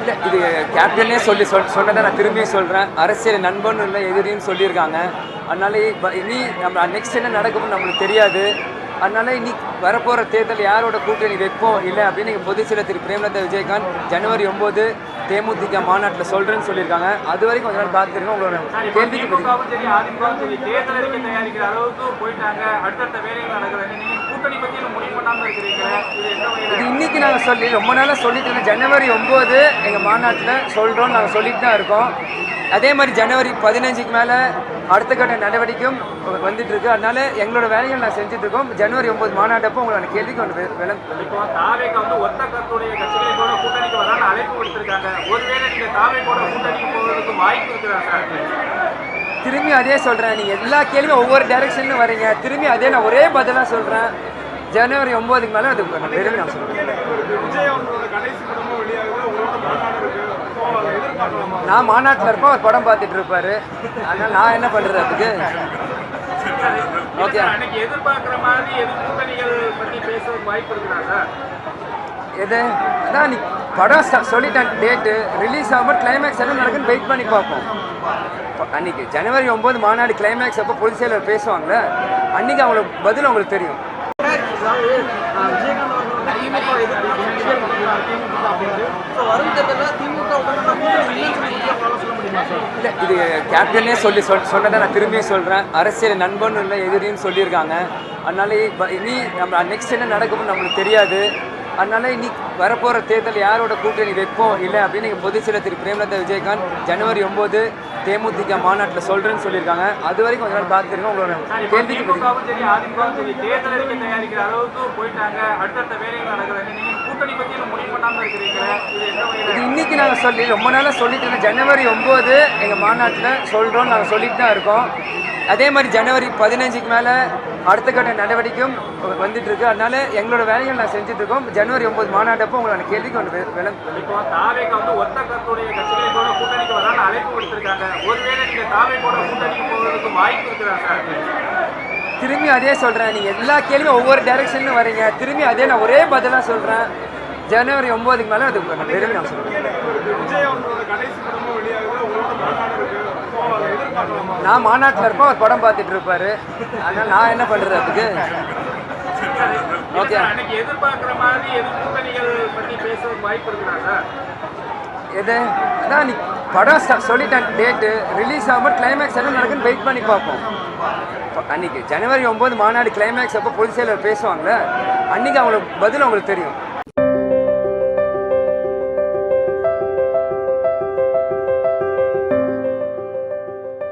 இல்லை இது கேப்டனே சொல்லி சொல் சொன்னதை நான் திரும்பியும் சொல்கிறேன் அரசியல் நண்பன் இல்லை எதிரின்னு சொல்லியிருக்காங்க. அதனால இப்ப இனி நம்ம நெக்ஸ்ட் என்ன நடக்கும்னு நம்மளுக்கு தெரியாது. அதனால இனி வரப்போகிற தேர்தல் யாரோட கூட்டணி வைப்போம் இல்லை அப்படின்னு நீங்கள் பொதுச் செயலர் திரு. பிரேமலதா விஜயகாந்த் ஜனவரி ஒம்பது தேமுதிக மாநாட்டில் சொல்கிறேன்னு சொல்லியிருக்காங்க. அது வரைக்கும் கொஞ்ச நாள் பார்த்துருக்கோம் உங்களோட இது இன்னைக்கு நாங்கள் சொல்லி ரொம்ப நாளாக சொல்லிட்டு இருக்கோம் ஜனவரி ஒம்பது எங்கள் மாநாட்டில் சொல்கிறோம் நாங்கள் சொல்லிட்டு தான் இருக்கோம். அதே மாதிரி ஜனவரி பதினஞ்சுக்கு மேலே அடுத்த கட்ட நடவடிக்கையும் வந்துட்டு இருக்கு அதனால எங்களோட வேலைகள் நான் செஞ்சுட்டு இருக்கோம் ஜனவரி ஒம்பது மாநாட்டப்போ உங்களோட கேள்விக்கு ஒன்று திரும்பி அதே சொல்கிறேன் நீங்கள் எல்லா கேள்வியும் ஒவ்வொரு டைரக்ஷன்லையும் வரீங்க. திரும்பி அதே நான் ஒரே பதிலாக சொல்கிறேன் ஜனவரி ஒம்போதுக்கு மேலே அது விரைவில் நான் சொல்கிறேன் நான் மாநாட்டில் இருப்பேன் அவர் படம் பார்த்துட்டு இருப்பாரு. அதனால் நான் என்ன பண்ணுறது அதுக்கு? ஓகே. எதிர்பார்க்கிற மாதிரி எது கூட்டணிகள் பத்தி பேசுறதுக்கு வாய்ப்பு இருக்குதா சார்? எது? அதான் நீ படம் சொல்லிட்டேன் டேட்டு ரிலீஸ் ஆகும்போது கிளைமேக்ஸ் என்ன நடக்குன்னு வெயிட் பண்ணி பார்ப்போம். அன்னைக்கு ஜனவரி ஒம்பது மாநாடு கிளைமேக்ஸ் அப்போ பொதுச் செயலர் பேசுவாங்கல்ல அன்னைக்கு அவங்களுக்கு பதில் உங்களுக்கு தெரியும். திமுக இல்லை இது கேப்டனே சொல்லி சொல் சொன்னதை நான் திரும்பியும் சொல்கிறேன் அரசியல் நண்பன் இல்லை எதிரின்னு சொல்லியிருக்காங்க. அதனால இனி நம்ம நெக்ஸ்ட் என்ன நடக்கும்னு நம்மளுக்கு தெரியாது. அதனால இனி வரப்போகிற தேர்தல் யாரோட கூட்டணி வைப்போம் இல்லை அப்படின்னு பொதுச் செயலர் திரு. பிரேமலதா விஜயகாந்த் ஜனவரி ஒம்பது தேமுதிக மாநாட்டில் சொல்கிறேன்னு சொல்லியிருக்காங்க. அது வரைக்கும் கொஞ்ச நாள் பார்த்துருக்கோம் உங்களோட கேள்விக்கு சரி அதிமுகவும் சரி தேர்தல் அறிக்கை தயாரிக்கிற அளவுக்கு போயிட்டாங்க. அடுத்தடுத்த வேலைகள் கூட்டணி முடிவு இருக்கிறீங்க இது இன்னைக்கு நாங்கள் சொல்லி ரொம்ப நாளாக சொல்லிட்டு ஜனவரி ஒம்பது எங்கள் மாநாட்டில் சொல்கிறோம் நாங்கள் சொல்லிட்டு தான் இருக்கோம். அதே மாதிரி ஜனவரி பதினஞ்சுக்கு மேலே அடுத்த கட்ட நடவடிக்கையும் வந்துட்டு இருக்கு. அதனால எங்களோட வேலைகள் நான் செஞ்சுட்டு இருக்கோம். ஜனவரி ஒம்பது மாநாட்டப்போ உங்களோட கேள்விக்கு ஒன்று விளங்க அழைப்பு கொடுத்திருக்காங்க ஒருவேளை நீங்க தாவே கூட கூட்டணிக்கு போவதற்கு வாய்ப்பு இருக்குதா சார் திரும்பி அதே சொல்கிறேன் நீங்கள் எல்லா கேள்வியும் ஒவ்வொரு டைரக்ஷன்லையும் வரீங்க. திரும்பி அதே நான் ஒரே பதிலாக சொல்கிறேன் ஜனவரி ஒம்போதுக்கு மேலே அது விரைவில் நான் சொல்கிறேன் நான் மாநாட்டில் இருப்பேன். அவர் படம் பார்த்துட்டு இருப்பாரு. அதனால் நான் என்ன பண்ணுறது அதுக்கு? ஓகே எதிர்பார்க்கிற மாதிரி எது கூட்டணிகள் பத்தி பேசுறதுக்கு வாய்ப்பு இருக்குதா சார் எது? அதான் நீ படம் சொல்லிட்டேன் டேட்டு ரிலீஸ் ஆகும்போது கிளைமேக்ஸ் என்ன நடக்குன்னு வெயிட் பண்ணி பார்ப்போம். ப- அன்னைக்கு ஜனவரி ஒம்பது மாநாடு கிளைமேக்ஸ் அப்போ பொதுச் செயலர் பேசுவாங்கல்ல அன்னைக்கு அவங்களுக்கு பதில் அவங்களுக்கு தெரியும்.